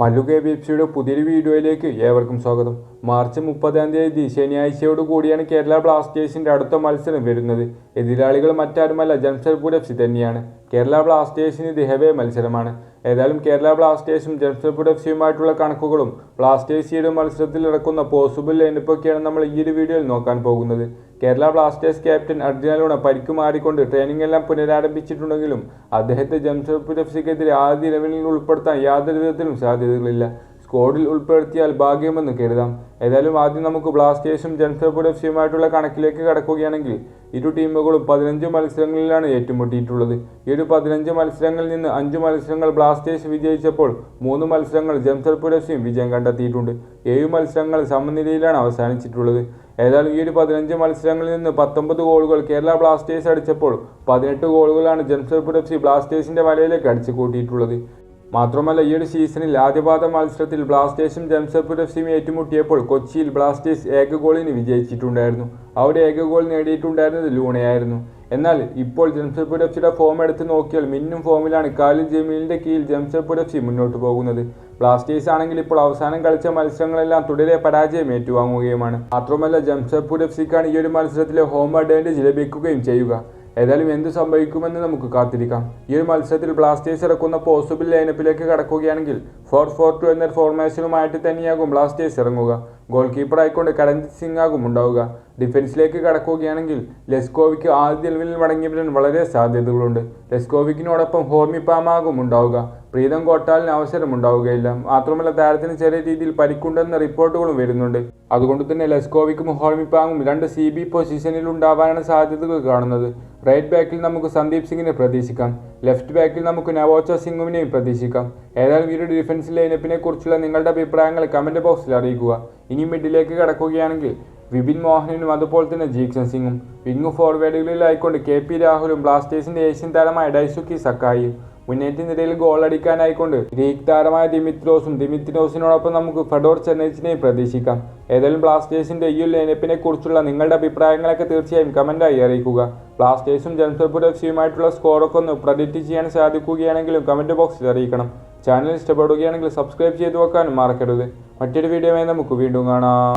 Mallu K B F സിയുടെ പുതിയൊരു വീഡിയോയിലേക്ക് ഏവർക്കും സ്വാഗതം. മാർച്ച് മുപ്പതാം തീയതി ശനിയാഴ്ചയോട് കൂടിയാണ് കേരള ബ്ലാസ്റ്റേഴ്സിന്റെ അടുത്ത മത്സരം വരുന്നത്. എതിരാളികൾ മറ്റാരുമല്ല ജംഷഡ്പൂർ എഫ് സി തന്നെയാണ്. കേരള ബ്ലാസ്റ്റേഴ്സിന് ഇത് ഹെവേ മത്സരമാണ്. ഏതായാലും കേരള ബ്ലാസ്റ്റേഴ്സും ജംഷഡ്പൂർ എഫ് സിയുമായിട്ടുള്ള കണക്കുകളും ബ്ലാസ്റ്റേഴ്സ് ഈ ഒരു മത്സരത്തിൽ ഇറക്കുന്ന പോസിബിൾ ലൈനപ്പൊക്കെയാണ് നമ്മൾ ഈ ഒരു വീഡിയോയിൽ നോക്കാൻ പോകുന്നത്. കേരള ബ്ലാസ്റ്റേഴ്സ് ക്യാപ്റ്റൻ അർജുനലൂണ പരിക്കു മാറിക്കൊണ്ട് ട്രെയിനിംഗ് എല്ലാം പുനരാരംഭിച്ചിട്ടുണ്ടെങ്കിലും അദ്ദേഹത്തെ ജംഷഡ്പൂർ എഫ് സിക്കെതിരെ ആദ്യ ഇലവനിൽ ഉൾപ്പെടുത്താൻ യാതൊരു വിധത്തിലും സാധ്യതകളില്ല. സ്ക്വാഡിൽ ഉൾപ്പെടുത്തിയാൽ ഭാഗ്യമെന്ന് കരുതാം. ഏതായാലും ആദ്യം നമുക്ക് ബ്ലാസ്റ്റേഴ്സും ജംഷഡ്പൂർ എഫ് സിയുമായിട്ടുള്ള കണക്കിലേക്ക് കടക്കുകയാണെങ്കിൽ ഇരു ടീമുകളും പതിനഞ്ച് മത്സരങ്ങളിലാണ് ഏറ്റുമുട്ടിയിട്ടുള്ളത്. ഈ ഒരു പതിനഞ്ച് മത്സരങ്ങളിൽ നിന്ന് അഞ്ച് മത്സരങ്ങൾ ബ്ലാസ്റ്റേഴ്സ് വിജയിച്ചപ്പോൾ മൂന്ന് മത്സരങ്ങൾ ജംഷഡ്പൂർ എഫ് സിയും വിജയം കണ്ടെത്തിയിട്ടുണ്ട്. ഏഴ് മത്സരങ്ങൾ സമനിലയിലാണ് അവസാനിച്ചിട്ടുള്ളത്. ഏതായാലും ഈ ഒരു പതിനഞ്ച് മത്സരങ്ങളിൽ നിന്ന് പത്തൊമ്പത് ഗോളുകൾ കേരള ബ്ലാസ്റ്റേഴ്സ് അടിച്ചപ്പോൾ പതിനെട്ട് ഗോളുകളാണ് ജംഷഡ്പൂർ എഫ് സി ബ്ലാസ്റ്റേഴ്സിന്റെ വലയിലേക്ക് അടിച്ചു കൂട്ടിയിട്ടുള്ളത് മാത്രമല്ല ഈ ഒരു സീസണിൽ ആദ്യപാദ മത്സരത്തിൽ ബ്ലാസ്റ്റേഴ്സും ജംഷഡ്പൂർ എഫ് സിയും ഏറ്റുമുട്ടിയപ്പോൾ കൊച്ചിയിൽ ബ്ലാസ്റ്റേഴ്സ് ഏക ഗോളിന് വിജയിച്ചിട്ടുണ്ടായിരുന്നു. അവിടെ ഏക ഗോൾ നേടിയിട്ടുണ്ടായിരുന്നത് ലൂണയായിരുന്നു. എന്നാൽ ഇപ്പോൾ ജംഷഡ്പൂർ എഫ് സിയുടെ ഫോം എടുത്ത് നോക്കിയാൽ മിന്നും ഫോമിലാണ് കാലിൽ ജമീലിന്റെ കീഴിൽ ജംഷഡ്പൂർ എഫ് സി മുന്നോട്ട് പോകുന്നത്. ബ്ലാസ്റ്റേഴ്സ് ആണെങ്കിൽ ഇപ്പോൾ അവസാനം കളിച്ച മത്സരങ്ങളെല്ലാം തുടരെ പരാജയം ഏറ്റുവാങ്ങുകയുമാണ്. മാത്രമല്ല ജംഷഡ്പൂർ എഫ് സിക്കാണ് ഈ ഒരു മത്സരത്തിലെ ഹോം അഡ്വാന്റേജ് ലഭിക്കുകയും ചെയ്യുക. ഏതായാലും എന്ത് സംഭവിക്കുമെന്ന് നമുക്ക് കാത്തിരിക്കാം. ഈ ഒരു മത്സരത്തിൽ ബ്ലാസ്റ്റേഴ്സ് ഇറക്കുന്ന പോസിബിൾ ലൈനപ്പിലേക്ക് കടക്കുകയാണെങ്കിൽ ഫോർ ഫോർ ടു എന്ന ഫോർമേഷനുമായിട്ട് തന്നെയാകും ബ്ലാസ്റ്റേഴ്സ് ഇറങ്ങുക. ഗോൾ കീപ്പർ ആയിക്കൊണ്ട് കരൺജിത് സിംഗ് ആകും ഉണ്ടാവുക. ഡിഫൻസിലേക്ക് കടക്കുകയാണെങ്കിൽ ലെസ്കോവിക്ക് ആദ്യ നിലവിൽ മടങ്ങി വരാൻ വളരെ സാധ്യതകളുണ്ട്. ലെസ്കോവിക്കിനോടൊപ്പം ഹോമി പാമാകും ഉണ്ടാവുക. പ്രീതം കോട്ടാലിന് അവസരമുണ്ടാവുകയില്ല മാത്രമല്ല താരത്തിന് ചെറിയ രീതിയിൽ പരിക്കുണ്ടെന്ന റിപ്പോർട്ടുകളും വരുന്നുണ്ട്. അതുകൊണ്ട് തന്നെ ലെസ്കോവിക്കും ഹോൾമിപ്പാങ്ങും രണ്ട് സി ബി പൊസിഷനിൽ ഉണ്ടാവാനാണ് സാധ്യതകൾ കാണുന്നത്. റൈറ്റ് ബാക്കിൽ നമുക്ക് സന്ദീപ് സിംഗിനെ പ്രതീക്ഷിക്കാം. ലെഫ്റ്റ് ബാക്കിൽ നമുക്ക് നവോച്ച സിംഗുവിനെയും പ്രതീക്ഷിക്കാം. ഏതായാലും ഈ ഒരു ഡിഫൻസ് ലൈനപ്പിനെ കുറിച്ചുള്ള നിങ്ങളുടെ അഭിപ്രായങ്ങൾ കമന്റ് ബോക്സിൽ അറിയിക്കുക. ഇനി മിഡിലേക്ക് കടക്കുകയാണെങ്കിൽ വിപിൻ മോഹനും അതുപോലെ തന്നെ ജീക്സൺ സിംഗും. വിങ് ഫോർവേഡുകളിലായിക്കൊണ്ട് കെ പി രാഹുലും ബ്ലാസ്റ്റേഴ്സിന്റെ ഏഷ്യൻ താരമായ ഡൈസുക്കി സക്കായിയും മുന്നേറ്റ നിരയിൽ ഗോൾ അടിക്കാനായിക്കൊണ്ട് ഗ്രീക്ക് താരമായ ദിമിത്രോസും ദിമിത്രോസിനോടൊപ്പം നമുക്ക് ഫെഡോർ ചെന്നൈച്ചിനെയും പ്രതീക്ഷിക്കാം. ഏതെങ്കിലും ബ്ലാസ്റ്റേഴ്സിന്റെ ഈ ലൈനപ്പിനെ കുറിച്ചുള്ള നിങ്ങളുടെ അഭിപ്രായങ്ങളൊക്കെ തീർച്ചയായും കമന്റായി അറിയിക്കുക. ബ്ലാസ്റ്റേഴ്സും ജംഷഡ്പൂർ എഫ് സിയുമായിട്ടുള്ള സ്കോറൊക്കെ ഒന്ന് പ്രഡിക്റ്റ് ചെയ്യാൻ സാധിക്കുകയാണെങ്കിലും കമന്റ് ബോക്സിൽ അറിയിക്കണം. ചാനൽ ഇഷ്ടപ്പെടുകയാണെങ്കിൽ സബ്സ്ക്രൈബ് ചെയ്തു വെക്കാനും മറക്കരുത്. മറ്റൊരു വീഡിയോയുമായി നമുക്ക് വീണ്ടും കാണാം.